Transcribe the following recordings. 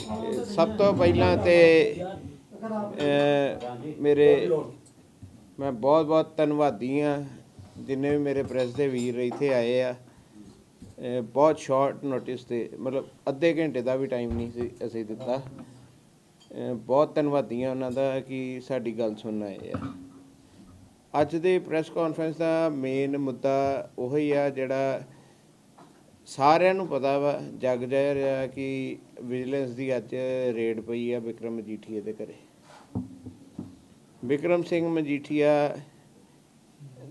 ਹਾਂਜੀ। ਸਭ ਤੋਂ ਪਹਿਲਾਂ ਤੇ ਮੇਰੇ ਮੈਂ ਬਹੁਤ ਬਹੁਤ ਧੰਨਵਾਦੀ ਆ ਜਿੰਨੇ ਵੀ ਮੇਰੇ ਪ੍ਰੈਸ ਦੇ ਵੀਰ ਇੱਥੇ ਆਏ ਆ। ਬਹੁਤ ਸ਼ਾਰਟ ਨੋਟਿਸ ਤੇ ਮਤਲਬ ਅੱਧੇ ਘੰਟੇ ਦਾ ਵੀ ਟਾਈਮ ਨਹੀਂ ਸੀ ਅਸੀਂ ਦਿੱਤਾ। ਬਹੁਤ ਧੰਨਵਾਦੀ ਆ ਉਹਨਾਂ ਦਾ ਕਿ ਸਾਡੀ ਗੱਲ ਸੁਣਨ ਆਏ ਆ। ਅੱਜ ਦੇ ਪ੍ਰੈਸ ਕਾਨਫਰੰਸ ਦਾ ਮੇਨ ਮੁੱਦਾ ਉਹੀ ਆ ਜਿਹੜਾ ਸਾਰਿਆਂ ਨੂੰ ਪਤਾ ਵਾ, ਜਗ ਜਾਹਿਰ ਰਿਹਾ ਕਿ ਵਿਜੀਲੈਂਸ ਦੀ ਅੱਜ ਰੇਡ ਪਈ ਆ ਵਿਕਰਮ ਮਜੀਠੀਆ ਦੇ ਘਰੇ। ਵਿਕਰਮ ਸਿੰਘ ਮਜੀਠੀਆ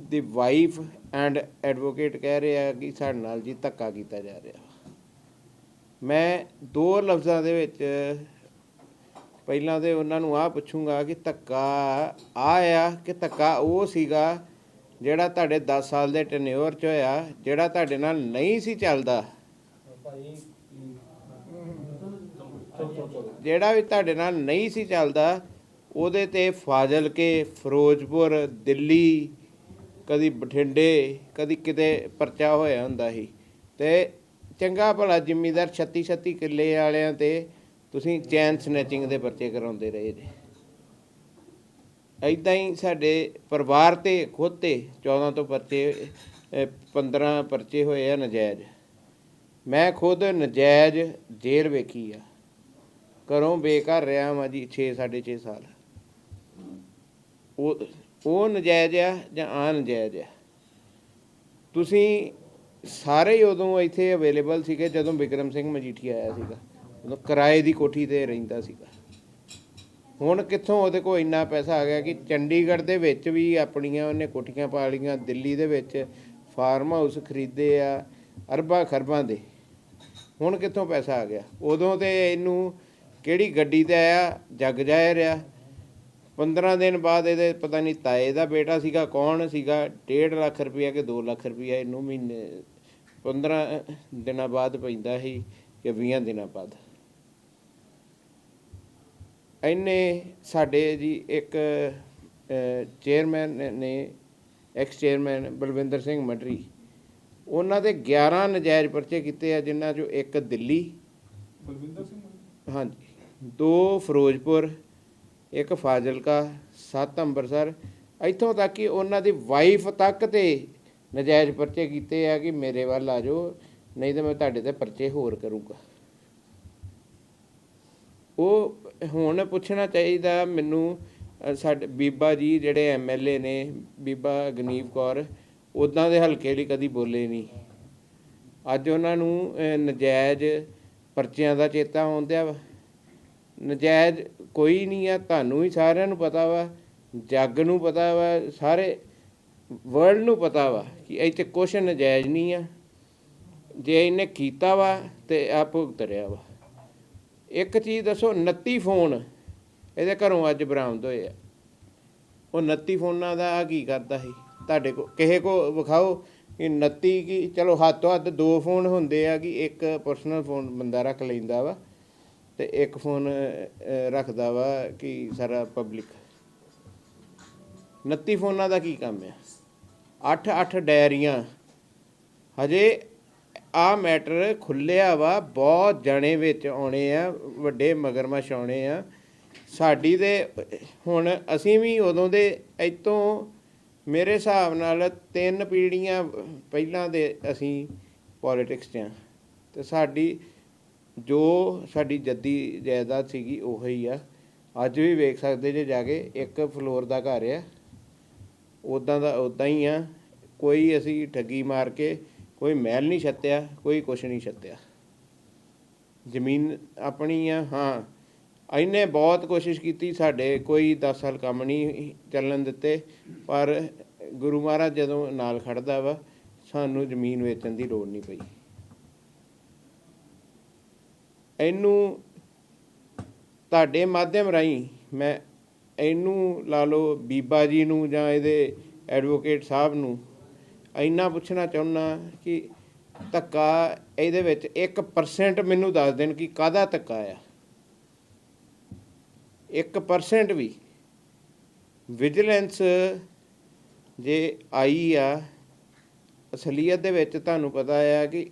ਦੀ ਵਾਈਫ ਐਂਡ ਐਡਵੋਕੇਟ ਕਹਿ ਰਹੇ ਆ ਕਿ ਸਾਡੇ ਨਾਲ ਜੀ ਧੱਕਾ ਕੀਤਾ ਜਾ ਰਿਹਾ। ਮੈਂ ਦੋ ਲਫ਼ਜ਼ਾਂ ਦੇ ਵਿੱਚ ਪਹਿਲਾਂ ਤੇ ਉਹਨਾਂ ਨੂੰ ਆ ਪੁੱਛੂੰਗਾ ਕਿ ਧੱਕਾ ਆ ਆ ਕਿ ਧੱਕਾ ਉਹ ਸੀਗਾ ਜਿਹੜਾ ਤੁਹਾਡੇ 10 ਸਾਲ ਦੇ ਟੈਨਿਓਰ ਚ ਹੋਇਆ, ਜਿਹੜਾ ਤੁਹਾਡੇ ਨਾਲ ਨਹੀਂ ਸੀ ਚੱਲਦਾ। ਜਿਹੜਾ ਵੀ ਤੁਹਾਡੇ ਨਾਲ ਨਹੀਂ ਸੀ ਚੱਲਦਾ, ਉਹਦੇ ਤੇ ਫਾਜ਼ਿਲਕੇ, ਫਿਰੋਜ਼ਪੁਰ, ਦਿੱਲੀ, ਕਦੀ ਬਠਿੰਡੇ, ਕਦੀ ਕਿਤੇ ਪਰਚਾ ਹੋਇਆ ਹੁੰਦਾ ਸੀ। ਤੇ ਚੰਗਾ ਭਲਾ ਜ਼ਿਮੀਦਾਰ 36 36 ਕਿੱਲੇ ਵਾਲਿਆਂ ਤੇ ਤੁਸੀਂ ਚੈਨ ਸਨੈਚਿੰਗ ਦੇ ਪਰਚੇ ਕਰਾਉਂਦੇ ਰਹੇ ਜੇ। ਐਦਾਂ ਹੀ ਸਾਡੇ ਪਰਿਵਾਰ ਤੇ ਖੁਦ ਤੇ 14 ਤੋਂ ਪਰਚੇ ਅਹ, 15 ਪਰਚੇ ਹੋਏ ਆ ਨਜਾਇਜ਼। ਮੈਂ ਖੁਦ ਨਜਾਇਜ਼ ਜੇਲ੍ਹ ਵੇਖੀ ਆ। ਘਰੋਂ ਬੇਘਰ ਰਿਹਾ ਮੈਂ ਜੀ 6 6.5 ਸਾਲ। ਉਹ ਉਹ ਨਜਾਇਜ਼ ਆ ਜਾਂ ਆ ਨਜਾਇਜ਼ ਆ? ਤੁਸੀਂ ਸਾਰੇ ਹੀ ਉਦੋਂ ਇੱਥੇ ਅਵੇਲੇਬਲ ਸੀਗੇ ਜਦੋਂ ਵਿਕਰਮ ਸਿੰਘ ਮਜੀਠੀ ਆਇਆ ਸੀਗਾ। ਉਦੋਂ ਕਿਰਾਏ ਦੀ ਕੋਠੀ ਤੇ ਰਹਿੰਦਾ ਸੀਗਾ। ਹੁਣ ਕਿੱਥੋਂ ਉਹਦੇ ਕੋਲ ਇੰਨਾ ਪੈਸਾ ਆ ਗਿਆ ਕਿ ਚੰਡੀਗੜ੍ਹ ਦੇ ਵਿੱਚ ਵੀ ਆਪਣੀਆਂ ਉਹਨੇ ਕੋਠੀਆਂ ਪਾ ਲਈਆਂ, ਦਿੱਲੀ ਦੇ ਵਿੱਚ ਫਾਰਮ ਹਾਊਸ ਖਰੀਦੇ ਆ, ਅਰਬਾਂ ਖਰਬਾਂ ਦੇ। ਹੁਣ ਕਿੱਥੋਂ ਪੈਸਾ ਆ ਗਿਆ? ਉਦੋਂ ਤੇ ਇਹਨੂੰ ਕਿਹੜੀ ਗੱਡੀ ਤੇ ਆਇਆ? ਜੱਗ ਜਾਇਆ ਰਿਆ 15 ਦਿਨ ਬਾਅਦ ਇਹਦੇ ਪਤਾ ਨਹੀਂ ਤਾਏ ਦਾ ਬੇਟਾ ਸੀਗਾ, ਕੌਣ ਸੀਗਾ? 1.5 ਲੱਖ ਰੁਪਇਆ ਕਿ 2 ਲੱਖ ਰੁਪਇਆ ਇਹਨੂੰ ਮਹੀਨੇ 15 ਦਿਨਾਂ ਬਾਅਦ ਪੈਂਦਾ ਸੀ ਕਿ 20 ਦਿਨਾਂ ਬਾਅਦ। ਇਹਨੇ ਸਾਡੇ ਜੀ ਇੱਕ ਚੇਅਰਮੈਨ ਨੇ ਐਕਸ ਚੇਅਰਮੈਨ ਬਲਵਿੰਦਰ ਸਿੰਘ ਮਟਰੀ ਉਹਨਾਂ ਦੇ 11 ਨਜਾਇਜ਼ ਪਰਚੇ ਕੀਤੇ ਆ ਜਿਨ੍ਹਾਂ ਚੋਂ ਇੱਕ ਦਿੱਲੀ ਬਲਵਿੰਦਰ ਸਿੰਘ ਹਾਂਜੀ ਦੋ ਫਿਰੋਜ਼ਪੁਰ ਇੱਕ ਫਾਜ਼ਿਲਕਾ ਸੱਤ ਅੰਮ੍ਰਿਤਸਰ। ਇੱਥੋਂ ਤੱਕ ਕਿ ਉਹਨਾਂ ਦੀ ਵਾਈਫ ਤੱਕ ਤੇ ਨਜਾਇਜ਼ ਪਰਚੇ ਕੀਤੇ ਆ ਕਿ ਮੇਰੇ ਵੱਲ ਆ ਜਾਓ ਨਹੀਂ ਤਾਂ ਮੈਂ ਤੁਹਾਡੇ ਤੇ ਪਰਚੇ ਹੋਰ ਕਰੂੰਗਾ। ਉਹ ਹੁਣ ਪੁੱਛਣਾ ਚਾਹੀਦਾ ਮੈਨੂੰ ਸਾਡੇ ਬੀਬਾ ਜੀ ਜਿਹੜੇ ਐਮਐਲਏ ਨੇ, ਬੀਬਾ ਗਨੀਵ ਕੌਰ ਉਦਾਂ ਦੇ ਹਲਕੇ ਲਈ ਕਦੀ ਬੋਲੇ ਨਹੀਂ। ਅੱਜ ਉਹਨਾਂ ਨੂੰ ਨਜਾਇਜ਼ ਪਰਚਿਆਂ ਦਾ ਚੇਤਾ ਆਉਂਦਿਆ ਵਾ। ਨਜਾਇਜ਼ ਕੋਈ ਨਹੀਂ ਆ, ਤੁਹਾਨੂੰ ਹੀ ਸਾਰਿਆਂ ਨੂੰ ਪਤਾ ਵਾ, ਜੱਗ ਨੂੰ ਪਤਾ ਵਾ, ਸਾਰੇ ਵਰਲਡ ਨੂੰ ਪਤਾ ਵਾ ਕਿ ਇੱਥੇ ਕੁਛ ਨਜਾਇਜ਼ ਨਹੀਂ ਆ। ਜੇ ਇਹਨੇ ਕੀਤਾ ਵਾ ਤੇ ਆ ਭੁਗਤ ਰਿਹਾ ਵਾ। ਇੱਕ ਚੀਜ਼ ਦੱਸੋ 29 ਫੋਨ। ਇਹਦੇ ਘਰੋਂ ਅੱਜ ਬਰਾਮਦ ਹੋਏ ਆ। ਉਹ 29 ਫੋਨਾਂ ਦਾ ਕੀ ਕਰਦਾ ਸੀ? ਤੁਹਾਡੇ ਕੋ ਕਿਸੇ ਕੋ ਵਿਖਾਓ ਕਿ 29 ਕੀ? ਚਲੋ ਹੱਦ ਤੋਂ ਹੱਦ ਦੋ ਫੋਨ ਹੁੰਦੇ ਆ ਕਿ ਇੱਕ ਪਰਸਨਲ ਫੋਨ ਬੰਦਾ ਰੱਖ ਲੈਂਦਾ ਵਾ ਤੇ ਇੱਕ ਫੋਨ ਰੱਖਦਾ ਵਾ ਕਿ ਸਾਰਾ ਪਬਲਿਕ 29 ਫੋਨਾਂ ਦਾ ਕੀ ਕੰਮ ਆ? 8-8 ਡਾਇਰੀਆਂ। ਹਜੇ ਆ ਮੈਟਰ ਖੁੱਲਿਆ ਵਾ, ਬਹੁਤ ਜਣੇ ਵਿੱਚ ਆਉਣੇ ਆ, ਵੱਡੇ ਮਗਰਮੱਛ ਆਉਣੇ ਆ। ਸਾਡੀ ਦੇ ਹੁਣ ਅਸੀਂ ਵੀ ਉਦੋਂ ਦੇ ਇਤੋਂ ਮੇਰੇ ਹਿਸਾਬ ਨਾਲ ਤਿੰਨ ਪੀੜ੍ਹੀਆਂ ਪਹਿਲਾਂ ਦੇ ਅਸੀਂ ਪੋਲਿਟਿਕਸ 'ਚ ਆ। ਤੇ ਸਾਡੀ ਜੋ ਸਾਡੀ ਜੱਦੀ ਜਾਇਦਾਦ ਸੀਗੀ ਉਹ ਹੀ ਆ। ਅੱਜ ਵੀ ਵੇਖ ਸਕਦੇ ਜੇ ਜਾ ਕੇ, ਇੱਕ ਫਲੋਰ ਦਾ ਘਰ ਆ। ਉਦਾਂ ਦਾ ਉਦਾਂ ਹੀ ਆ। ਕੋਈ ਅਸੀਂ ਠੱਗੀ ਮਾਰ ਕੇ ਕੋਈ ਮਹਿਲ ਨਹੀਂ ਛੱਤਿਆ, ਕੋਈ ਕੁਛ ਨਹੀਂ ਛੱਤਿਆ। ਜ਼ਮੀਨ ਆਪਣੀ ਆ, ਹਾਂ। ਇਹਨੇ ਬਹੁਤ ਕੋਸ਼ਿਸ਼ ਕੀਤੀ ਸਾਡੇ, ਕੋਈ 10 ਸਾਲ ਕੰਮ ਨਹੀਂ ਚੱਲਣ ਦਿੱਤੇ, ਪਰ ਗੁਰੂ ਮਹਾਰਾਜ ਜਦੋਂ ਨਾਲ ਖੜਦਾ ਵਾ, ਸਾਨੂੰ ਜ਼ਮੀਨ ਵੇਚਣ ਦੀ ਲੋੜ ਨਹੀਂ ਪਈ। ਇਹਨੂੰ ਤੁਹਾਡੇ ਮਾਧਿਅਮ ਰਾਹੀਂ ਮੈਂ ਇਹਨੂੰ ਲਾ ਲਓ ਬੀਬਾ ਜੀ ਨੂੰ ਜਾਂ ਇਹਦੇ ਐਡਵੋਕੇਟ ਸਾਹਿਬ ਨੂੰ ਇੰਨਾ ਪੁੱਛਣਾ ਚਾਹੁੰਦਾ ਕਿ ਧੱਕਾ ਇਹਦੇ ਵਿੱਚ 1% ਮੈਨੂੰ ਦੱਸ ਦੇਣ ਕਿ ਕਾਹਦਾ ਧੱਕਾ ਆ। 1% ਵੀ। ਵਿਜੀਲੈਂਸ ਜੇ ਆਈ ਆ, ਅਸਲੀਅਤ ਦੇ ਵਿੱਚ ਤੁਹਾਨੂੰ ਪਤਾ ਆ ਕਿ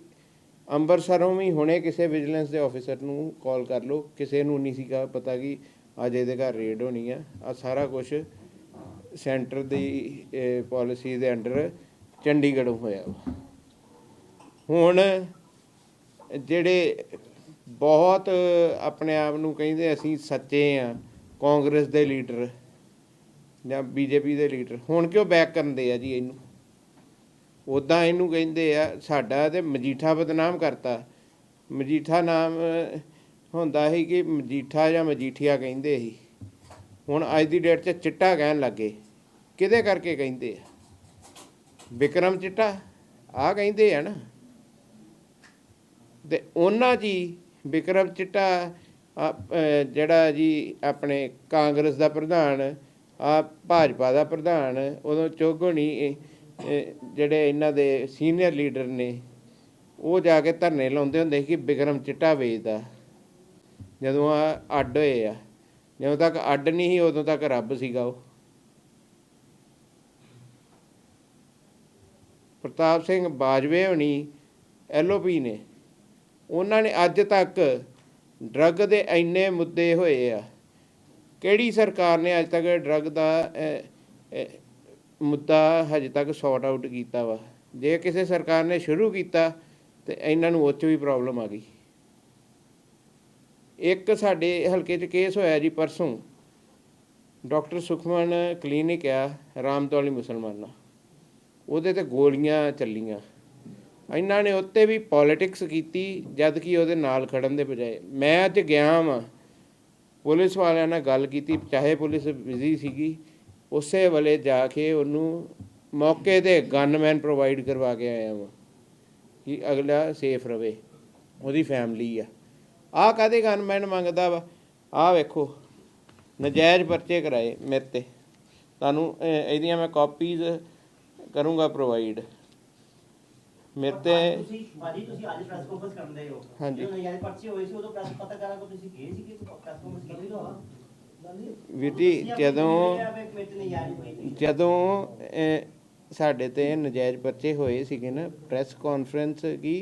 ਅੰਮ੍ਰਿਤਸਰੋਂ ਵੀ ਹੁਣੇ ਕਿਸੇ ਵਿਜੀਲੈਂਸ ਦੇ ਆਫੀਸਰ ਨੂੰ ਕਾਲ ਕਰ ਲਓ। ਕਿਸੇ ਨੂੰ ਨਹੀਂ ਸੀਗਾ ਪਤਾ ਕਿ ਅੱਜ ਇਹਦੇ ਘਰ ਰੇਡ ਹੋਣੀ ਆ। ਆ ਸਾਰਾ ਕੁਝ ਸੈਂਟਰ ਦੀ ਪਾਲਿਸੀ ਦੇ ਅੰਡਰ ਚੰਡੀਗੜ੍ਹੋਂ ਹੋਇਆ ਹੁਣ ਜਿਹੜੇ ਬਹੁਤ ਆਪਣੇ ਆਪ ਨੂੰ ਕਹਿੰਦੇ ਅਸੀਂ ਸੱਚੇ ਆ, ਕਾਂਗਰਸ ਦੇ ਲੀਡਰ ਜਾਂ ਬੀਜੇਪੀ ਦੇ ਲੀਡਰ, ਹੁਣ ਕਿਉਂ ਬੈਕ ਕਰਦੇ ਆ ਜੀ ਇਹਨੂੰ? ਉਦਾਂ ਇਹਨੂੰ ਕਹਿੰਦੇ ਆ, ਸਾਡਾ ਤੇ ਮਜੀਠਾ ਬਦਨਾਮ ਕਰਤਾ। ਮਜੀਠਾ ਨਾਮ ਹੁੰਦਾ ਸੀ ਕਿ ਮਜੀਠਾ ਜਾਂ ਮਜੀਠੀਆ ਕਹਿੰਦੇ ਸੀ। ਹੁਣ ਅੱਜ ਦੀ ਡੇਟ 'ਚ ਚਿੱਟਾ ਕਹਿਣ ਲੱਗੇ। ਕਿਹਦੇ ਕਰਕੇ ਕਹਿੰਦੇ ਆ? ਵਿਕਰਮ ਚਿੱਟਾ ਆ ਕਹਿੰਦੇ ਆ ਨਾ। ਤੇ ਉਹਨਾਂ ਜੀ, ਵਿਕਰਮ ਚਿੱਟਾ ਜਿਹੜਾ ਜੀ ਆਪਣੇ ਕਾਂਗਰਸ ਦਾ ਪ੍ਰਧਾਨ ਆ ਭਾਜਪਾ ਦਾ ਪ੍ਰਧਾਨ, ਉਦੋਂ ਚੋਗਣੀ ਜਿਹੜੇ ਇਹਨਾਂ ਦੇ ਸੀਨੀਅਰ ਲੀਡਰ ਨੇ, ਉਹ ਜਾ ਕੇ ਧਰਨੇ ਲਾਉਂਦੇ ਹੁੰਦੇ ਸੀ ਕਿ ਵਿਕਰਮ ਚਿੱਟਾ ਵੇਚਦਾ। ਜਦੋਂ ਆ ਅੱਡ ਹੋਏ ਆ, ਜਦੋਂ ਤੱਕ ਅੱਡ ਨਹੀਂ ਸੀ, ਉਦੋਂ ਤੱਕ ਰੱਬ ਸੀਗਾ ਉਹ। ਪ੍ਰਤਾਪ ਸਿੰਘ ਬਾਜਵੇ ਹੋਣੀ ਐਲਓਪੀ ਨੇ। ਉਹਨਾਂ ਨੇ ਅੱਜ ਤੱਕ ਡਰੱਗ ਦੇ ਇੰਨੇ ਮੁੱਦੇ ਹੋਏ ਆ। ਕਿਹੜੀ ਸਰਕਾਰ ਨੇ ਅੱਜ ਤੱਕ ਡਰੱਗ ਦਾ ਮੁੱਦਾ ਹਜੇ ਤੱਕ ਸੌਰਟ ਆਊਟ ਕੀਤਾ ਵਾ? ਜੇ ਕਿਸੇ ਸਰਕਾਰ ਨੇ ਸ਼ੁਰੂ ਕੀਤਾ, ਤੇ ਇਹਨਾਂ ਨੂੰ ਉਹ ਵੀ ਪ੍ਰੋਬਲਮ ਆ ਗਈ। ਇੱਕ ਸਾਡੇ ਹਲਕੇ 'ਚ ਕੇਸ ਹੋਇਆ ਜੀ ਪਰਸੋਂ। ਡਾਕਟਰ ਸੁਖਮਨ ਕਲੀਨਿਕ ਆ, ਰਾਮਤੌਲੀ ਮੁਸਲਮਾਨਾਂ। ਉਹਦੇ ਤੇ ਗੋਲੀਆਂ ਚੱਲੀਆਂ। ਇਹਨਾਂ ਨੇ ਉੱਤੇ ਵੀ ਪੋਲਿਟਿਕਸ ਕੀਤੀ, ਜਦ ਕਿ ਉਹਦੇ ਨਾਲ ਖੜਨ ਦੇ ਬਜਾਏ। ਮੈਂ ਅੱਜ ਗਿਆ ਵਾਂ, ਪੁਲਿਸ ਵਾਲਿਆਂ ਨਾਲ ਗੱਲ ਕੀਤੀ, ਚਾਹੇ ਪੁਲਿਸ ਬਿਜ਼ੀ ਸੀਗੀ, ਉਸੇ ਵੇਲੇ ਜਾ ਕੇ ਉਹਨੂੰ ਮੌਕੇ ਤੇ ਗਨਮੈਨ ਪ੍ਰੋਵਾਈਡ ਕਰਵਾ ਕੇ ਆਇਆ ਵਾਂ, ਕਿ ਅਗਲਾ ਸੇਫ ਰਵੇ, ਉਹਦੀ ਫੈਮਿਲੀ ਆ। ਆਹ ਕਾਦੇ ਗਨਮੈਨ ਮੰਗਦਾ ਵਾ? ਆਹ ਵੇਖੋ, ਨਜਾਇਜ਼ ਪਰਚੇ ਕਰਾਏ ਮੇਰੇ ਤੇ। ਤੁਹਾਨੂੰ ਇਹਦੀਆਂ ਮੈਂ ਕਾਪੀਜ਼ ਕਰੂੰਗਾ ਪ੍ਰੋਵਾਈਡ ਮੇਰੇ ਤੇ ਤੁਸੀਂ ਭਾਜੀ ਤੁਸੀਂ ਅੱਜ ਪ੍ਰੈਸ ਕਾਨਫਰੰਸ ਕਰਦੇ ਹੋ। ਹਾਂਜੀ। ਜਦੋਂ ਯਾਰ ਪਰਚੇ ਹੋਏ ਸੀ ਉਦੋਂ ਪ੍ਰੈਸ ਪੱਤਰਕਾਰਾਂ ਕੋਲ ਤੁਸੀਂ ਗਏ ਸੀ ਕਿ ਪ੍ਰੈਸ ਕਾਨਫਰੰਸ ਕੀਤੀ ਹੋ? ਵੀਰ ਜੀ ਜਦੋਂ। ਜਦੋਂ ਸਾਡੇ ਤੇ ਨਜਾਇਜ਼ ਪਰਚੇ ਹੋਏ ਸੀਗੇ ਨਾ ਪ੍ਰੈਸ ਕਾਨਫਰੰਸ ਕੀ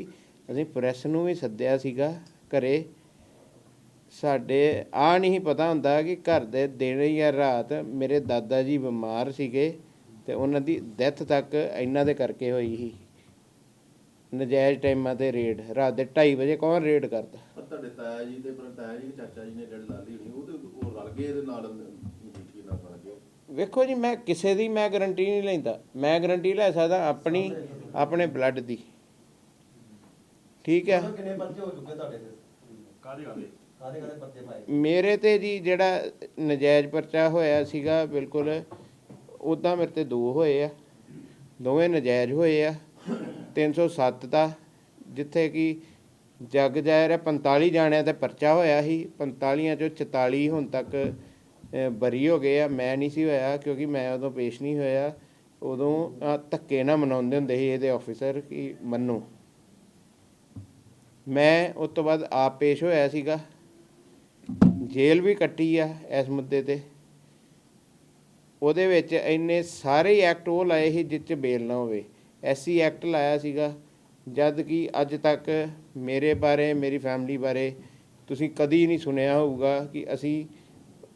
ਅਸੀਂ ਪ੍ਰੈਸ ਨੂੰ ਵੀ ਸੱਦਿਆ ਸੀਗਾ ਘਰੇ। ਸਾਡੇ ਆ ਨਹੀਂ ਪਤਾ ਹੁੰਦਾ ਕਿ ਘਰ ਦੇ ਦਿਨ ਜਾਂ ਰਾਤ ਮੇਰੇ ਦਾਦਾ ਜੀ ਬਿਮਾਰ ਸੀਗੇ। ਤੇ ਉਹਨਾਂ ਦੀ ਡੈਥ ਤੱਕ ਇਹਨਾਂ ਦੇ ਕਰਕੇ ਹੋਈ ਸੀ। ਨਜਾਇਜ਼ ਟਾਈਮਾਂ ਤੇ ਰੇਡ ਰਾਤ ਦੇ 2:30 ਵਜੇ ਕੌਣ ਰੇਡ ਕਰਦਾ? ਤੁਹਾਡੇ ਤਾਇਆ ਜੀ ਤੇ ਪਰ ਤਾਇਆ ਜੀ ਚਾਚਾ ਜੀ ਨੇ ਜਿਹੜੇ ਲਾਲੀ ਹੋਣੀ ਉਹ ਤੇ ਉਹ ਰਲ ਗਏ ਇਹਦੇ ਨਾਲ ਮਜੀਠੀ ਨਾਲ ਰਲ ਗਏ। ਵੇਖੋ ਜੀ ਮੈਂ ਕਿਸੇ ਦੀ ਮੈਂ ਗਾਰੰਟੀ ਨਹੀਂ ਲੈਂਦਾ। ਮੈਂ ਗਾਰੰਟੀ ਲੈ ਸਕਦਾ ਆਪਣੀ ਆਪਣੇ ਬਲੱਡ ਦੀ। ਠੀਕ ਹੈ? ਉਦੋਂ ਕਿੰਨੇ ਪਰਚੇ ਹੋ ਚੁੱਕੇ ਤੁਹਾਡੇ ਤੇ? ਕਾਹਦੇ ਕਾਹਦੇ? ਕਾਦੇ ਕਾਦੇ ਪਰਚੇ ਪਾਏ? ਮੇਰੇ ਤੇ ਜੀ ਜਿਹੜਾ ਨਜਾਇਜ਼ ਪਰਚਾ ਹੋਇਆ ਸੀਗਾ ਬਿਲਕੁਲ ਉਦਾਂ ਮੇਰੇ ਤੇ ਦੋ ਹੋਏ ਆ। ਦੋਵੇਂ ਨਜਾਇਜ਼ ਹੋਏ ਆ। 307 ਦਾ ਜਿੱਥੇ ਕਿ ਜੱਗ ਜਾਇਰ ਹੈ 45 ਜਾਣਿਆਂ ਤੇ ਪਰਚਾ ਹੋਇਆ ਸੀ। 45 ਚੋਂ 44 ਹੁਣ ਤੱਕ ਬਰੀ ਹੋ ਗਏ ਆ। ਮੈਂ ਨਹੀਂ ਸੀ ਹੋਇਆ ਕਿਉਂਕਿ ਮੈਂ ਉਦੋਂ ਪੇਸ਼ ਨਹੀਂ ਹੋਇਆ। ਉਦੋਂ ਧੱਕੇ ਨਾ ਮਨਾਉਂਦੇ ਹੁੰਦੇ ਸੀ ਇਹਦੇ ਆਫੀਸਰ ਕਿ ਮੰਨੋ। ਮੈਂ ਉਸ ਤੋਂ ਬਾਅਦ ਆਪ ਪੇਸ਼ ਹੋਇਆ ਸੀਗਾ। ਜੇਲ੍ਹ ਵੀ ਕੱਟੀ ਆ ਇਸ ਮੁੱਦੇ ਤੇ। ਉਹਦੇ ਵਿੱਚ ਇੰਨੇ ਸਾਰੇ ਐਕਟ ਉਹ ਲਾਏ ਸੀ ਜਿਸ 'ਚ ਬੇਲ ਨਾ ਹੋਵੇ। ਐਸੀ ਐਕਟ ਲਾਇਆ ਸੀਗਾ, ਜਦ ਕਿ ਅੱਜ ਤੱਕ ਮੇਰੇ ਬਾਰੇ, ਮੇਰੀ ਫੈਮਿਲੀ ਬਾਰੇ ਤੁਸੀਂ ਕਦੀ ਨਹੀਂ ਸੁਣਿਆ ਹੋਊਗਾ ਕਿ ਅਸੀਂ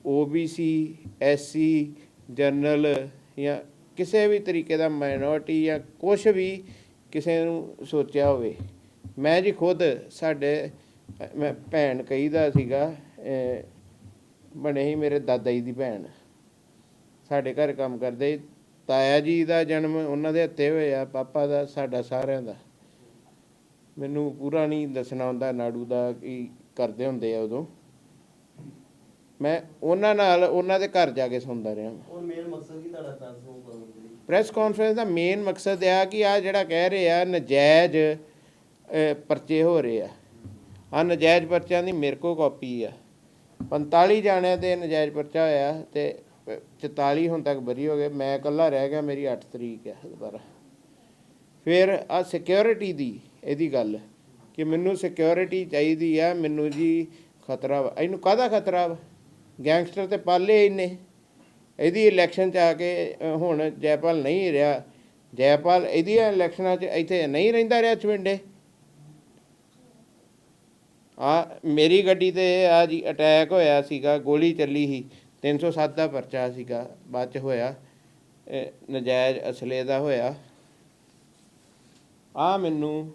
ਓਬੀਸੀ ਐਸਸੀ ਜਨਰਲ ਜਾਂ ਕਿਸੇ ਵੀ ਤਰੀਕੇ ਦਾ ਮਾਈਨੋਰਟੀ ਜਾਂ ਕੁਝ ਵੀ ਕਿਸੇ ਨੂੰ ਸੋਚਿਆ ਹੋਵੇ। ਮੈਂ ਜੀ ਖੁਦ ਸਾਡੇ, ਮੈਂ ਭੈਣ ਕਹੀਦਾ ਸੀਗਾ ਬਣੇ ਹੀ ਮੇਰੇ ਦਾਦਾ ਜੀ ਦੀ ਭੈਣ। ਸਾਡੇ ਘਰ ਕੰਮ ਕਰਦੇ। ਤਾਇਆ ਜੀ ਦਾ ਜਨਮ ਉਹਨਾਂ ਦੇ ਹੱਥੇ ਹੋਇਆ ਪਾਪਾ ਦਾ ਸਾਡਾ ਸਾਰਿਆਂ ਦਾ। ਮੈਨੂੰ ਪੂਰਾ ਨਹੀਂ ਦੱਸਣਾ ਹੁੰਦਾ ਨਾੜੂ ਦਾ ਕੀ ਕਰਦੇ ਹੁੰਦੇ ਆ ਉਦੋਂ। ਮੈਂ ਉਹਨਾਂ ਨਾਲ ਉਹਨਾਂ ਦੇ ਘਰ ਜਾ ਕੇ ਸੌਂਦਾ ਰਿਹਾ। ਉਹ ਮੇਨ ਮਕਸਦ ਕੀ ਤੁਹਾਡਾ ਪ੍ਰੈਸ ਨੂੰ ਕਰਨ ਦੀ ਪ੍ਰੈਸ ਕਾਨਫਰੰਸ ਦਾ ਮੇਨ ਮਕਸਦ ਇਹ ਆ ਕਿ ਆ ਜਿਹੜਾ ਕਹਿ ਰਹੇ ਆ ਨਜਾਇਜ਼ ਪਰਚੇ ਹੋ ਰਹੇ ਆ। ਆ ਨਜਾਇਜ਼ ਪਰਚਿਆਂ ਦੀ ਮੇਰੇ ਕੋਲ ਕਾਪੀ ਆ। 45 ਜਾਣਿਆਂ ਤੇ ਨਜਾਇਜ਼ ਪਰਚਾ ਹੋਇਆ ਤੇ 44 ਹੁਣ ਤੱਕ ਬਰੀ ਹੋ ਗਏ, ਮੈਂ ਇਕੱਲਾ ਰਹਿ ਗਿਆ, ਮੇਰੀ 8 ਤਰੀਕ ਹੈ ਦੁਬਾਰਾ ਫਿਰ ਆ ਸਿਕਿਉਰਿਟੀ ਦੀ ਇਹਦੀ ਗੱਲ, ਕਿ ਮੈਨੂੰ ਸਿਕਿਉਰਿਟੀ ਚਾਹੀਦੀ ਆ, ਮੈਨੂੰ ਜੀ ਖਤਰਾ ਵਾ। ਇਹਨੂੰ ਕਾਹਦਾ ਖਤਰਾ ਵਾ? ਗੈਂਗਸਟਰ ਤੇ ਪਾਲੇ ਇਹਨੇ। ਇਹਦੀ ਇਲੈਕਸ਼ਨ ਚ ਆ ਕੇ ਹੁਣ ਜੈਪਾਲ ਨਹੀਂ ਰਿਹਾ। ਜੈਪਾਲ ਇਹਦੀਆਂ ਇਲੈਕਸ਼ਨਾਂ ਚ ਇੱਥੇ ਨਹੀਂ ਰਹਿੰਦਾ ਰਿਹਾ ਚਵਿੰਡੇ ਆ ਮੇਰੀ ਗੱਡੀ ਤੇ ਆ ਜੀ ਅਟੈਕ ਹੋਇਆ ਸੀਗਾ, ਗੋਲੀ ਚੱਲੀ ਸੀ। 307 ਦਾ ਪਰਚਾ ਸੀਗਾ, ਬਾਅਦ ਚ ਹੋਇਆ, ਇਹ ਨਜਾਇਜ਼ ਅਸਲੇ ਦਾ ਹੋਇਆ। ਆ ਮੈਨੂੰ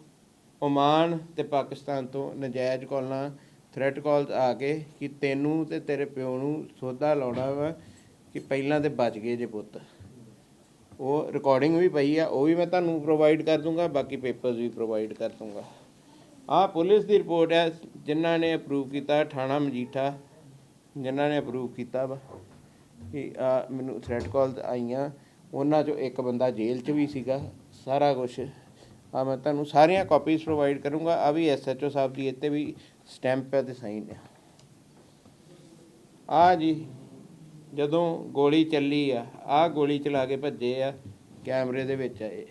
ਓਮਾਨ ਤੇ ਪਾਕਿਸਤਾਨ ਤੋਂ ਨਜਾਇਜ਼ ਕਾਲਾਂ ਥ੍ਰੈਟ ਕਾਲਸ ਆ ਕੇ ਕਿ ਤੈਨੂੰ ਤੇ ਤੇਰੇ ਪਿਓ ਨੂੰ ਸੋਧਾ ਲਾਉਣਾ ਵਾ ਕਿ ਪਹਿਲਾਂ ਤੇ ਬਚ ਗਏ ਜੇ ਪੁੱਤ। ਉਹ ਰਿਕਾਰਡਿੰਗ ਵੀ ਪਈ ਆ, ਉਹ ਵੀ ਮੈਂ ਤੁਹਾਨੂੰ ਪ੍ਰੋਵਾਈਡ ਕਰ ਦੂੰਗਾ, ਬਾਕੀ ਪੇਪਰਸ ਵੀ ਪ੍ਰੋਵਾਈਡ ਕਰ ਦੂੰਗਾ। ਆ ਪੁਲਿਸ ਦੀ ਰਿਪੋਰਟ ਹੈ ਜਿਨ੍ਹਾਂ ਨੇ ਅਪਰੂਵ ਕੀਤਾ ਥਾਣਾ ਮਜੀਠਾ। ਜਿਨ੍ਹਾਂ ਨੇ ਅਪਰੂਵ ਕੀਤਾ ਵਾ ਕਿ ਆ ਮੈਨੂੰ ਥ੍ਰੈਟ ਕਾਲਸ ਆਈਆਂ, ਉਹਨਾਂ ਚੋਂ ਇੱਕ ਬੰਦਾ ਜੇਲ੍ਹ 'ਚ ਵੀ ਸੀਗਾ, ਸਾਰਾ ਕੁਝ ਆ ਮੈਂ ਤੁਹਾਨੂੰ ਸਾਰੀਆਂ ਕਾਪੀਜ਼ ਪ੍ਰੋਵਾਈਡ ਕਰੂੰਗਾ, ਆ ਵੀ ਐਸਐਚਓ ਸਾਹਿਬ ਦੀ ਇੱਥੇ ਵੀ ਸਟੈਂਪ ਹੈ ਤੇ ਸਾਈਨ ਹੈ ਆ ਜੀ, ਜਦੋਂ ਗੋਲੀ ਚੱਲੀ ਆ ਆ ਗੋਲੀ ਚਲਾ ਕੇ ਭੱਜੇ ਆ, ਕੈਮਰੇ ਦੇ ਵਿੱਚ ਆਏ।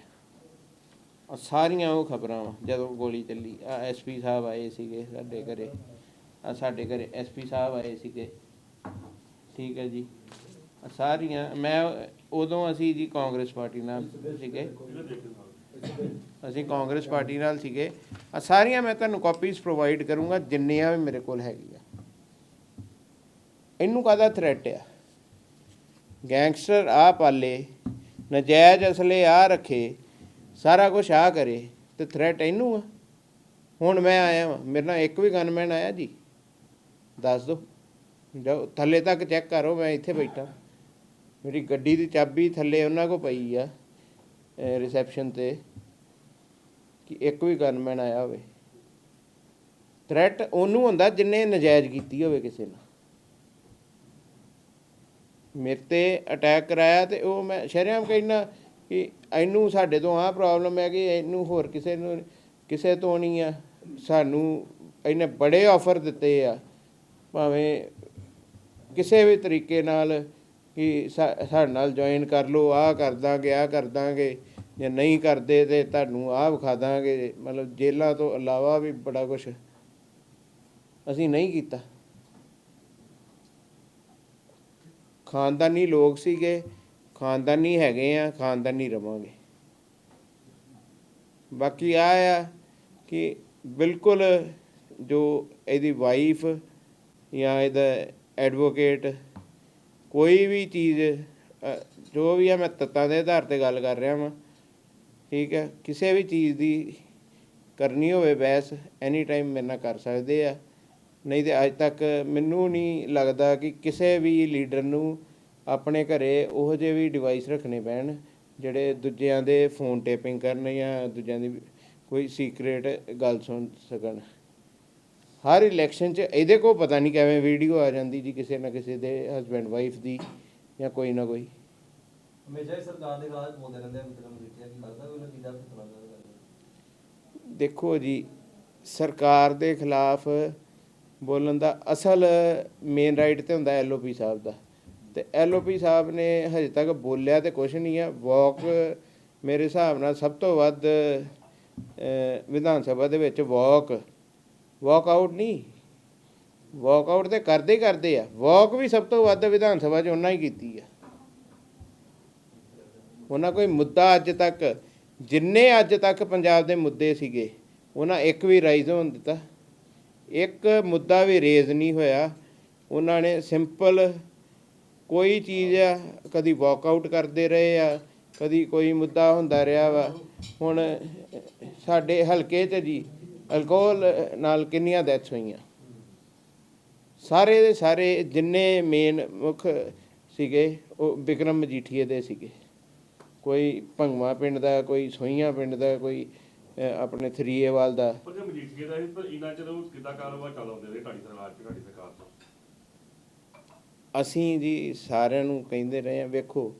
ਆ ਸਾਰੀਆਂ ਉਹ ਖਬਰਾਂ ਵਾ, ਜਦੋਂ ਗੋਲੀ ਚੱਲੀ, ਆ ਐਸਪੀ ਸਾਹਿਬ ਆਏ ਸੀਗੇ ਸਾਡੇ ਘਰੇ। ਸਾਡੇ ਘਰੇ ਐਸਪੀ ਸਾਹਿਬ ਆਏ ਸੀਗੇ। ਠੀਕ ਹੈ ਜੀ। ਸਾਰੀਆਂ, ਮੈਂ ਉਦੋਂ ਅਸੀਂ ਜੀ ਕਾਂਗਰਸ ਪਾਰਟੀ ਨਾਲ ਸੀਗੇ। ਅਸੀਂ ਕਾਂਗਰਸ ਪਾਰਟੀ ਨਾਲ ਸੀਗੇ। ਆ ਸਾਰੀਆਂ ਮੈਂ ਤੁਹਾਨੂੰ ਕਾਪੀਜ਼ ਪ੍ਰੋਵਾਈਡ ਕਰੂੰਗਾ, ਜਿੰਨੀਆਂ ਵੀ ਮੇਰੇ ਕੋਲ ਹੈਗੀਆਂ। ਇਹਨੂੰ ਕਾਹਦਾ ਥ੍ਰੈਟ ਆ? ਗੈਂਗਸਟਰ ਆ ਪਾਲੇ, ਨਜਾਇਜ਼ ਅਸਲੇ ਆ ਰੱਖੇ, ਸਾਰਾ ਕੁਝ ਆ ਕਰੇ, ਤੇ ਥ੍ਰੈਟ ਇਹਨੂੰ ਆ। ਹੁਣ ਮੈਂ ਆਇਆ ਵਾਂ, ਮੇਰੇ ਨਾਲ ਇੱਕ ਵੀ ਗਨਮੈਨ ਆਇਆ ਜੀ। ਦੱਸ ਦਿਓ ਜਾਓ, ਥੱਲੇ ਤੱਕ ਚੈੱਕ ਕਰੋ, ਮੈਂ ਇੱਥੇ ਬੈਠਾ। ਮੇਰੀ ਗੱਡੀ ਦੀ ਚਾਬੀ ਥੱਲੇ ਉਹਨਾਂ ਕੋ ਪਈ ਆ ਰਿਸੈਪਸ਼ਨ ਤੇ, ਕਿ ਇੱਕ ਵੀ ਗਨਮੈਨ ਆਇਆ ਹੋਵੇ। ਥ੍ਰੈਟ ਉਹਨੂੰ ਹੁੰਦਾ ਜਿੰਨੇ ਨਜਾਇਜ਼ ਕੀਤੀ ਹੋਵੇ ਕਿਸੇ ਨਾਲ। ਮੇਰੇ ਤੇ ਅਟੈਕ ਕਰਾਇਆ ਤੇ ਉਹ ਮੈਂ ਸ਼ਰੇਆਮ ਕਹਿਣਾ ਕਿ ਇਹਨੂੰ ਸਾਡੇ ਤੋਂ ਆਹ ਪ੍ਰੋਬਲਮ ਹੈ ਕਿ ਇਹਨੂੰ ਹੋਰ ਕਿਸੇ ਨੂੰ ਕਿਸੇ ਤੋਂ ਨਹੀਂ ਆ। ਸਾਨੂੰ ਇਹਨੇ ਬੜੇ ਆਫਰ ਦਿੱਤੇ ਆ। ਭਾਵੇਂ ਕਿਸੇ ਵੀ ਤਰੀਕੇ ਨਾਲ ਕਿ ਸਾਡੇ ਨਾਲ ਜੁਆਇਨ ਕਰ ਲਓ, ਆਹ ਕਰ ਦਾਂਗੇ, ਆਹ ਕਰ ਦਾਂਗੇ, ਜੇ ਨਹੀਂ ਕਰਦੇ ਤੇ ਤੁਹਾਨੂੰ ਆਹ ਵਿਖਾ ਦਾਂਗੇ, ਮਤਲਬ ਜੇਲਾਂ ਤੋਂ ਇਲਾਵਾ ਵੀ ਬੜਾ ਕੁਝ ਅਸੀਂ ਨਹੀਂ ਕੀਤਾ। ਖਾਨਦਾਨੀ ਲੋਕ ਸੀਗੇ, ਖਾਨਦਾਨੀ ਹੈਗੇ ਆ, ਖਾਨਦਾਨੀ ਰਵਾਂਗੇ। ਬਾਕੀ ਆ ਆ ਕਿ ਬਿਲਕੁਲ ਜੋ ਇਹਦੀ ਵਾਈਫ ਜਾਂ ਇਹਦਾ ਐਡਵੋਕੇਟ ਕੋਈ ਵੀ ਚੀਜ਼ ਜੋ ਵੀ ਆ, ਮੈਂ ਤੱਤਾਂ ਦੇ ਆਧਾਰ ਤੇ ਗੱਲ ਕਰ ਰਿਹਾ ਵਾਂ। ਠੀਕ ਹੈ? ਕਿਸੇ ਵੀ ਚੀਜ਼ ਦੀ ਕਰਨੀ ਹੋਵੇ ਬਹਿਸ ਐਨੀ ਟਾਈਮ ਮੇਰੇ ਨਾਲ ਕਰ ਸਕਦੇ ਆ। ਨਹੀਂ ਤੇ ਅੱਜ ਤੱਕ ਮੈਨੂੰ ਨਹੀਂ ਲੱਗਦਾ ਕਿ ਕਿਸੇ ਵੀ ਲੀਡਰ ਨੂੰ ਆਪਣੇ ਘਰੇ ਉਹੋ ਜਿਹੇ ਵੀ ਡਿਵਾਈਸ ਰੱਖਣੇ ਪੈਣ, ਜਿਹੜੇ ਦੂਜਿਆਂ ਦੇ ਫੋਨ ਟੇਪਿੰਗ ਕਰਨ ਜਾਂ ਦੂਜਿਆਂ ਦੀ ਕੋਈ ਸੀਕ੍ਰੇਟ ਗੱਲ ਸੁਣ ਸਕਣ। ਹਰ ਇਲੈਕਸ਼ਨ 'ਚ ਇਹਦੇ ਕੋ ਪਤਾ ਨਹੀਂ ਕਿਵੇਂ ਵੀਡੀਓ ਆ ਜਾਂਦੀ ਜੀ ਕਿਸੇ ਨਾ ਕਿਸੇ ਦੇ ਹਸਬੈਂਡ ਵਾਈਫ ਦੀ ਜਾਂ ਕੋਈ ਨਾ ਕੋਈ। ਹਮੇਸ਼ਾ ਹੀ ਸਰਕਾਰ ਦੇ ਖਿਲਾਫ ਬੋਲਦੇ ਰਹਿੰਦੇ ਆ ਵਿਕਰਮ ਮਜੀਠੀਆ ਕੀ ਲੱਗਦਾ ਕੋਈ ਨਾ ਕਿਦਾਂ ਫਿਤਨਾ ਕਰਦਾ ਦੇਖੋ ਜੀ ਸਰਕਾਰ ਦੇ ਖਿਲਾਫ ਬੋਲਣ ਦਾ ਅਸਲ ਮੇਨ ਰਾਈਟ ਤੇ ਹੁੰਦਾ ਐਲਓਪੀ ਸਾਹਿਬ ਦਾ। ਤੇ ਐਲਓਪੀ ਸਾਹਿਬ ਨੇ ਹਜੇ ਤੱਕ ਬੋਲਿਆ ਤੇ ਕੁਝ ਨਹੀਂ ਆ। ਵਾਕ ਮੇਰੇ ਹਿਸਾਬ ਨਾਲ ਸਭ ਤੋਂ ਵੱਧ ਵਿਧਾਨ ਸਭਾ ਦੇ ਵਿੱਚ ਵਾਕ ਵਾਕ ਆਊਟ ਨਹੀਂ। ਵਾਕ ਆਊਟ ਤੇ ਕਰਦੇ ਹੀ ਕਰਦੇ ਆ। ਵਾਕ ਵੀ ਸਭ ਤੋਂ ਵੱਧ ਵਿਧਾਨ ਸਭਾ 'ਚ ਉਹਨਾਂ ਹੀ ਕੀਤੀ ਆ। ਉਹਨਾਂ ਕੋਈ ਮੁੱਦਾ ਅੱਜ ਤੱਕ, ਜਿੰਨੇ ਅੱਜ ਤੱਕ ਪੰਜਾਬ ਦੇ ਮੁੱਦੇ ਸੀਗੇ ਉਹਨਾਂ ਇੱਕ ਵੀ ਰਾਈਜ਼ ਹੋਣ ਦਿੱਤਾ। ਇੱਕ ਮੁੱਦਾ ਵੀ ਰੇਜ਼ ਨਹੀਂ ਹੋਇਆ। ਉਹਨਾਂ ਨੇ ਸਿੰਪਲ ਕੋਈ ਚੀਜ਼ ਆ, ਕਦੀ ਵਾਕਆਊਟ ਕਰਦੇ ਰਹੇ ਆ, ਕਦੀ ਕੋਈ ਮੁੱਦਾ ਹੁੰਦਾ ਰਿਹਾ ਵਾ। ਹੁਣ ਸਾਡੇ ਹਲਕੇ 'ਚ ਜੀ ਅਲਕੋਹਲ ਨਾਲ ਕਿੰਨੀਆਂ ਡੈਥਸ ਹੋਈਆਂ? ਸਾਰੇ ਦੇ ਸਾਰੇ ਜਿੰਨੇ ਮੇਨ ਮੁੱਖ ਸੀਗੇ ਉਹ ਵਿਕਰਮ ਮਜੀਠੀਏ ਦੇ ਸੀਗੇ। ਕੋਈ ਭੰਗਵਾ ਪਿੰਡ ਦਾ ਕੋਈ ਸੋਈਆਂ ਪਿੰਡ ਦਾ ਕੋਈ ਆਪਣੇ ਥਰੀਏਵਾਲ ਦਾ। ਪਰ ਜੇ ਮਜੀਠੀਏ ਦਾ ਸੀ ਪਰ ਇਹਨਾਂ ਚਿਰ ਉਹ ਕਿੱਦਾਂ ਕਾਰੋਬਾਰ ਚਲਾਉਂਦੇ ਰਹੇ ਤੁਹਾਡੀ ਸਰਕਾਰ ਚ ਤੁਹਾਡੀ ਸਰਕਾਰ ਤੋਂ? ਅਸੀਂ ਜੀ ਸਾਰਿਆਂ ਨੂੰ ਕਹਿੰਦੇ ਰਹੇ ਆ ਵੇਖੋ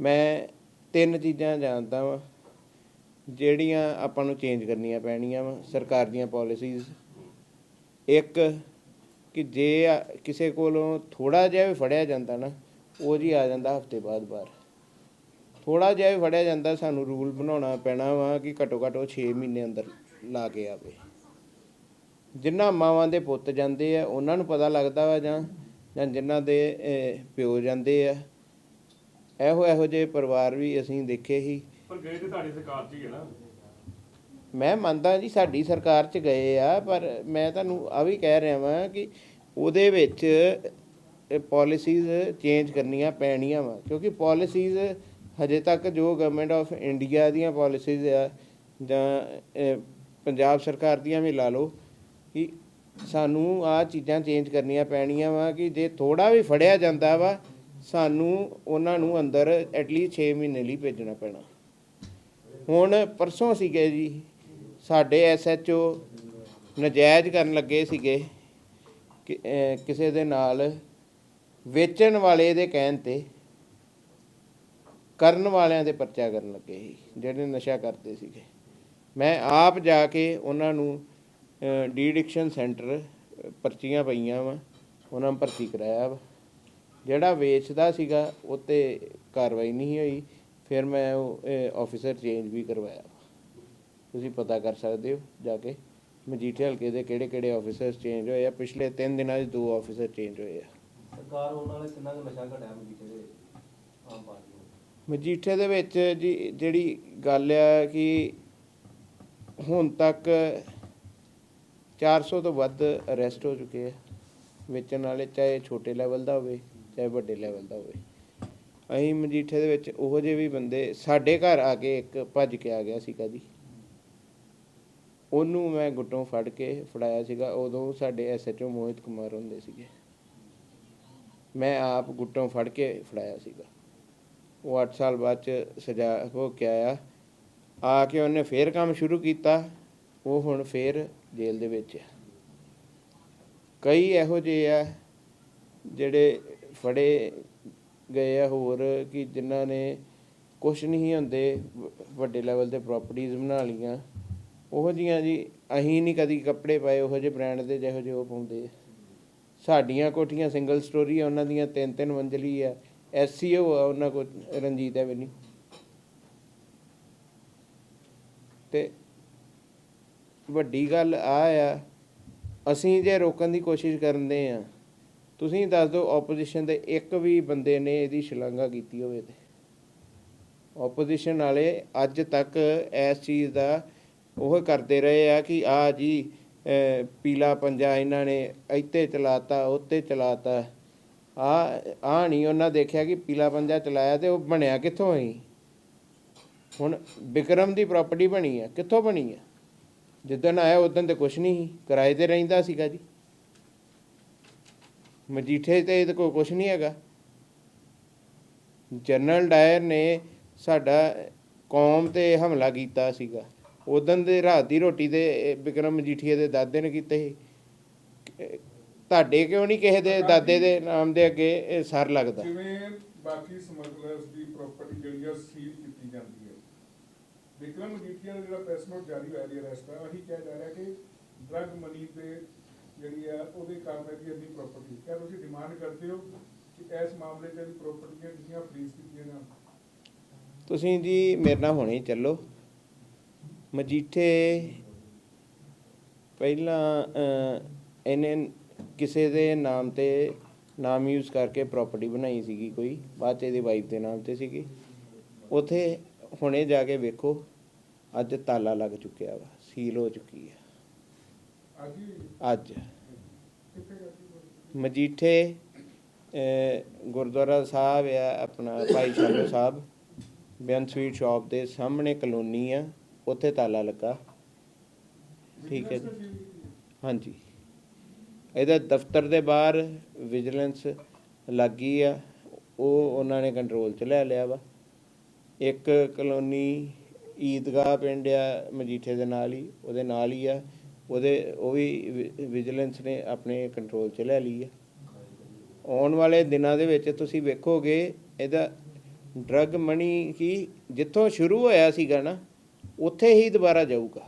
ਮੈਂ ਤਿੰਨ ਚੀਜ਼ਾਂ ਜਾਣਦਾ ਵਾਂ। ਜਿਹੜੀਆਂ ਆਪਾਂ ਨੂੰ ਚੇਂਜ ਕਰਨੀਆਂ ਪੈਣੀਆਂ ਵਾ, ਸਰਕਾਰ ਦੀਆਂ ਪਾਲਿਸੀਜ਼ ਇੱਕ, ਕਿ ਜੇ ਆ- ਕਿਸੇ ਕੋਲੋਂ ਥੋੜਾ ਜਿਹਾ ਵੀ ਫੜਿਆ ਜਾਂਦਾ ਨਾ, ਉਹ ਜੀ ਆ ਜਾਂਦਾ ਹਫ਼ਤੇ ਬਾਅਦ ਬਾਹਰ। ਥੋੜਾ ਜਿਹਾ ਵੀ ਫੜਿਆ ਜਾਂਦਾ, ਸਾਨੂੰ ਰੂਲ ਬਣਾਉਣਾ ਪੈਣਾ ਵਾ ਕਿ ਘੱਟੋ ਘੱਟ ਉਹ 6 ਮਹੀਨੇ ਅੰਦਰ ਲਾ ਕੇ ਆਵੇ। ਜਿਨ੍ਹਾਂ ਮਾਵਾਂ ਦੇ ਪੁੱਤ ਜਾਂਦੇ ਆ, ਉਹਨਾਂ ਨੂੰ ਪਤਾ ਲੱਗਦਾ ਵਾ ਜਾਂ ਜਾਂ ਜਿਨ੍ਹਾਂ ਦੇ ਪਿਓ ਜਾਂਦੇ ਆ। ਇਹੋ ਇਹੋ ਜਿਹੇ ਪਰਿਵਾਰ ਵੀ ਅਸੀਂ ਦੇਖੇ ਹੀ ਪਰ ਗਏ ਤੇ ਤੁਹਾਡੀ ਸਰਕਾਰ ਚ ਹੀ ਹੈ ਨਾ। ਮੈਂ ਮੰਨਦਾ ਜੀ, ਸਾਡੀ ਸਰਕਾਰ ਚ ਗਏ ਆ, ਪਰ ਮੈਂ ਤੁਹਾਨੂੰ ਆ ਵੀ ਕਹਿ ਰਿਹਾ ਵਾਂ ਕਿ ਉਹਦੇ ਵਿੱਚ ਪਾਲਿਸੀਜ਼ ਚੇਂਜ ਕਰਨੀਆਂ ਪੈਣੀਆਂ ਵਾ, ਕਿਉਂਕਿ ਪਾਲਿਸੀਜ਼ ਹਜੇ ਤੱਕ ਜੋ ਗਵਰਨਮੈਂਟ ਆਫ ਇੰਡੀਆ ਦੀਆਂ ਪਾਲਿਸੀਜ਼ ਆ, ਜਾਂ ਪੰਜਾਬ ਸਰਕਾਰ ਦੀਆਂ ਵੀ ਲਾ ਲਓ, ਕਿ ਸਾਨੂੰ ਆ ਚੀਜ਼ਾਂ ਚੇਂਜ ਕਰਨੀਆਂ ਪੈਣੀਆਂ ਵਾ, ਕਿ ਜੇ ਥੋੜਾ ਵੀ ਫੜਿਆ ਜਾਂਦਾ ਵਾ, ਸਾਨੂੰ ਉਹਨਾਂ ਨੂੰ ਅੰਦਰ ਐਟਲੀਸਟ 6 ਮਹੀਨੇ ਲਈ ਭੇਜਣਾ ਪੈਣਾ। ਹੁਣ ਪਰਸੋਂ ਸੀਗੇ ਜੀ, ਸਾਡੇ ਐਸਐਚਓ ਨਜਾਇਜ਼ ਕਰਨ ਲੱਗੇ ਸੀਗੇ ਕਿ ਕਿਸੇ ਦੇ ਨਾਲ ਵੇਚਣ ਵਾਲੇ ਦੇ ਕਹਿਣ ਤੇ ਕਰਨ ਵਾਲਿਆਂ ਦੇ ਪਰਚਾ ਕਰਨ ਲੱਗੇ ਸੀ, ਜਿਹੜੇ ਨਸ਼ਾ ਕਰਦੇ ਸੀਗੇ। ਮੈਂ ਆਪ ਜਾ ਕੇ ਉਹਨਾਂ ਨੂੰ ਡੀਡਿਕਸ਼ਨ ਸੈਂਟਰ ਪਰਚੀਆਂ ਪਈਆਂ ਵਾ, ਉਹਨਾਂ ਨੂੰ ਭਰਤੀ ਕਰਾਇਆ ਵਾ। ਜਿਹੜਾ ਵੇਚਦਾ ਸੀਗਾ, ਉਹ 'ਤੇ ਕਾਰਵਾਈ ਨਹੀਂ ਹੋਈ। ਫਿਰ ਮੈਂ ਉਹ ਆਫੀਸਰ ਚੇਂਜ ਵੀ ਕਰਵਾਇਆ। ਤੁਸੀਂ ਪਤਾ ਕਰ ਸਕਦੇ ਹੋ ਜਾ ਕੇ ਮਜੀਠੇ ਹਲਕੇ ਦੇ ਕਿਹੜੇ ਕਿਹੜੇ ਆਫੀਸਰਸ ਚੇਂਜ ਹੋਏ ਆ। ਪਿਛਲੇ 3 ਦਿਨਾਂ 'ਚ ਦੋ ਆਫੀਸਰ ਚੇਂਜ ਹੋਏ ਆ। ਸਰਕਾਰ ਹੋਣ ਵਾਲੇ ਕਿੰਨਾ ਕੁ ਨਸ਼ਾ ਘਟਿਆ ਮਜੀਠੇ ਦੇ ਵਿੱਚ ਆਮ ਪਾਰਟੀ ਮਜੀਠੇ ਦੇ ਵਿੱਚ ਜੀ ਜਿਹੜੀ ਗੱਲ ਆ ਕਿ ਹੁਣ ਤੱਕ 400 ਤੋਂ ਵੱਧ ਅਰੈਸਟ ਹੋ ਚੁੱਕੇ ਆ। ਵੇਚਣ ਵਾਲੇ ਚਾਹੇ ਛੋਟੇ ਲੈਵਲ ਦਾ ਹੋਵੇ ਚਾਹੇ ਵੱਡੇ ਲੈਵਲ ਦਾ ਹੋਵੇ। ਅਸੀਂ ਮਜੀਠੇ ਦੇ ਵਿੱਚ ਉਹੋ ਜਿਹੇ ਵੀ ਬੰਦੇ ਸਾਡੇ ਘਰ ਆ ਕੇ ਇੱਕ ਭੱਜ ਕੇ ਆ ਗਿਆ ਸੀ ਕਦੀ ਉਹਨੂੰ ਮੈਂ ਗੁੱਟੋਂ ਫੜ ਕੇ ਫੜਾਇਆ ਸੀਗਾ, ਉਦੋਂ ਸਾਡੇ ਐਸਐਚਓ ਮੋਹਿਤ ਕੁਮਾਰ ਹੁੰਦੇ ਸੀਗੇ। ਮੈਂ ਆਪ ਗੁੱਟੋਂ ਫੜ ਕੇ ਫੜਾਇਆ ਸੀਗਾ। ਉਹ 8 ਸਾਲ ਬਾਅਦ ਚ ਸਜ਼ਾ ਹੋ ਕੇ ਆਇਆ। ਆ ਕੇ ਉਹਨੇ ਫੇਰ ਕੰਮ ਸ਼ੁਰੂ ਕੀਤਾ, ਉਹ ਹੁਣ ਫੇਰ ਜੇਲ੍ਹ ਦੇ ਵਿੱਚ ਹੈ ਕਈ ਇਹੋ ਜਿਹੇ ਆ ਜਿਹੜੇ ਫੜੇ ਗਏ ਆ ਹੋਰ ਕਿ ਜਿਨ੍ਹਾਂ ਨੇ ਕੁਛ ਨਹੀਂ ਹੁੰਦੇ ਵ- ਵੱਡੇ ਲੈਵਲ ਤੇ ਪ੍ਰੋਪਰਟੀਜ਼ ਬਣਾ ਲਈਆਂ। ਉਹੋ ਜਿਹੀਆਂ ਜੀ, ਅਸੀਂ ਨਹੀਂ ਕਦੀ ਕੱਪੜੇ ਪਾਏ, ਉਹੋ ਜਿਹੇ ਬ੍ਰਾਂਡ ਦੇ ਜਿਹੋ ਜਿਹੇ ਉਹ ਪਾਉਂਦੇ ਸਾਡੀਆਂ ਕੋਠੀਆਂ ਸਿੰਗਲ ਸਟੋਰੀ ਆ, ਉਹਨਾਂ ਦੀਆਂ ਤਿੰਨ ਤਿੰਨ ਮੰਜ਼ਲੀ ਆ ਐਸਸੀਓ ਆ, ਉਹਨਾਂ ਕੋਲ ਰਣਜੀਤ ਐਵਨਿਊ ਤੇ ਵੱਡੀ ਗੱਲ ਆ ਆ, ਅਸੀਂ ਜੇ ਰੋਕਣ ਦੀ ਕੋਸ਼ਿਸ਼ ਕਰਦੇ ਆ ਤੁਸੀਂ ਦੱਸ ਦਿਓ ਆਪੋਜੀਸ਼ਨ ਦੇ ਇੱਕ ਵੀ ਬੰਦੇ ਨੇ ਇਹਦੀ ਸ਼ਲਾਘਾ ਕੀਤੀ ਹੋਵੇ ਤੇ। ਆਪੋਜੀਸ਼ਨ ਵਾਲੇ ਅੱਜ ਤੱਕ ਇਸ ਚੀਜ਼ ਦਾ ਉਹ ਕਰਦੇ ਰਹੇ ਆ ਕਿ ਆ ਜੀ ਪੀਲਾ ਪੰਜਾ ਇਹਨਾਂ ਨੇ ਇੱਥੇ ਚਲਾਤਾ ਉੱਤੇ ਚਲਾਤਾ। ਆ ਆ ਨਹੀਂ ਉਹਨਾਂ ਦੇਖਿਆ ਕਿ ਪੀਲਾ ਪੰਜਾ ਚਲਾਇਆ ਤੇ ਉਹ ਬਣਿਆ ਕਿੱਥੋਂ ਸੀ? ਹੁਣ ਵਿਕਰਮ ਦੀ ਪ੍ਰਾਪਰਟੀ ਬਣੀ ਆ, ਕਿੱਥੋਂ ਬਣੀ ਆ? ਜਿੱਦਣ ਆਇਆ, ਉਦੋਂ ਤੇ ਕੁਛ ਨਹੀਂ ਸੀ, ਕਿਰਾਏ ਤੇ ਰਹਿੰਦਾ ਸੀਗਾ ਜੀ। ਮਜੀਠੇ ਤੇ ਇਹਦੇ ਕੋਲ ਕੁਛ ਨਹੀਂ ਹੈਗਾ। ਜਨਰਲ ਡਾਇਰ ਨੇ ਸਾਡਾ ਕੌਮ ਤੇ ਹਮਲਾ ਕੀਤਾ ਸੀਗਾ। ਉਦੋਂ ਦੇ ਰਾਤ ਦੀ ਰੋਟੀ ਤੇ ਵਿਕਰਮ ਮਜੀਠੀਏ ਦੇ ਦਾਦੇ ਨੇ ਕੀਤੀ ਸੀ। ਤੁਹਾਡੇ ਕਿਉਂ ਨਹੀਂ ਕਿਸੇ ਦੇ ਦਾਦੇ ਦੇ ਨਾਮ ਦੇ ਅੱਗੇ ਇਹ ਸਰ ਲੱਗਦਾ? ਜਿਵੇਂ ਬਾਕੀ ਸਮਗਲਰਸ ਦੀ ਪ੍ਰਾਪਰਟੀ ਜਿਹੜੀ ਆ ਸੀਲ ਕੀਤੀ ਜਾਂਦੀ ਹੈ। ਵਿਕਰਮ ਮਜੀਠੀਆ ਦਾ ਜਿਹੜਾ ਪ੍ਰੈਸ ਨੋਟ ਜਾਰੀ ਹੋਇਆ ਦੀ ਅਰੈਸਟ ਦਾ ਉਹੀ ਕਿਹਾ ਜਾ ਰਿਹਾ ਕਿ ਡਰਗ ਮਨੀ ਤੇ ਜਿਹੜੀ ਆ, ਉਹਦੇ ਕਾਰਨ ਦੀ ਇੰਨੀ ਪ੍ਰਾਪਰਟੀ ਕਿਆ ਤੁਸੀਂ ਡਿਮਾਂਡ ਕਰਦੇ ਹੋ ਕਿ ਇਸ ਮਾਮਲੇ 'ਚ ਜਿਹੜੀ ਪ੍ਰਾਪਰਟੀਆਂ ਜਿਹੜੀਆਂ ਫਰੀਜ਼ ਕੀਤੀਆਂ ਜਾਣ। ਤੁਸੀਂ ਜੀ, ਮੇਰੇ ਨਾਲ ਹੁਣੇ ਚੱਲੋ। ਮਜੀਠੇ ਪਹਿਲਾਂ ਇਹਨੇ ਕਿਸੇ ਦੇ ਨਾਮ ਤੇ ਨਾਮ ਯੂਜ਼ ਕਰਕੇ ਪ੍ਰਾਪਰਟੀ ਬਣਾਈ ਸੀਗੀ ਕੋਈ, ਬਾਅਦ ਚ ਇਹਦੀ ਵਾਈਫ ਦੇ ਨਾਮ ਤੇ ਸੀਗੀ। ਉਥੇ ਹੁਣੇ ਜਾ ਕੇ ਵੇਖੋ, ਅੱਜ ਤਾਲਾ ਲੱਗ ਚੁੱਕਿਆ ਵਾ ਸੀਲ ਹੋ ਚੁੱਕੀ ਹੈ ਅੱਜ। ਮਜੀਠੇ ਗੁਰਦੁਆਰਾ ਸਾਹਿਬ ਆ ਆਪਣਾ, ਭਾਈ ਸ਼ਾਲੋ ਸਾਹਿਬ। ਬੈਨ ਸਵੀਟ ਸ਼ਾਪ ਦੇ ਸਾਹਮਣੇ ਕਲੋਨੀ ਆ, ਉੱਥੇ ਤਾਲਾ ਲੱਗਾ। ਠੀਕ ਹੈ ਹਾਂਜੀ। ਇਹਦਾ ਦਫ਼ਤਰ ਦੇ ਬਾਹਰ ਵਿਜੀਲੈਂਸ ਲੱਗੀ ਆ, ਉਹ ਉਹਨਾਂ ਨੇ ਕੰਟਰੋਲ 'ਚ ਲੈ ਲਿਆ ਵਾ। ਇੱਕ ਕਲੋਨੀ ਈਦਗਾਹ ਪਿੰਡ ਆ ਮਜੀਠੇ ਦੇ ਨਾਲ ਹੀ, ਉਹਦੇ ਨਾਲ ਹੀ ਆ। ਉਹਦੇ, ਉਹ ਵੀ ਵਿਜੀਲੈਂਸ ਨੇ ਆਪਣੇ ਕੰਟਰੋਲ 'ਚ ਲੈ ਲਈ ਆ ਆਉਣ ਵਾਲੇ ਦਿਨਾਂ ਦੇ ਵਿੱਚ ਤੁਸੀਂ ਵੇਖੋਗੇ, ਇਹਦਾ ਡਰਗ ਮਨੀ ਕੀ ਜਿੱਥੋਂ ਸ਼ੁਰੂ ਹੋਇਆ ਸੀਗਾ ਨਾ, ਉੱਥੇ ਹੀ ਦੁਬਾਰਾ ਜਾਊਗਾ।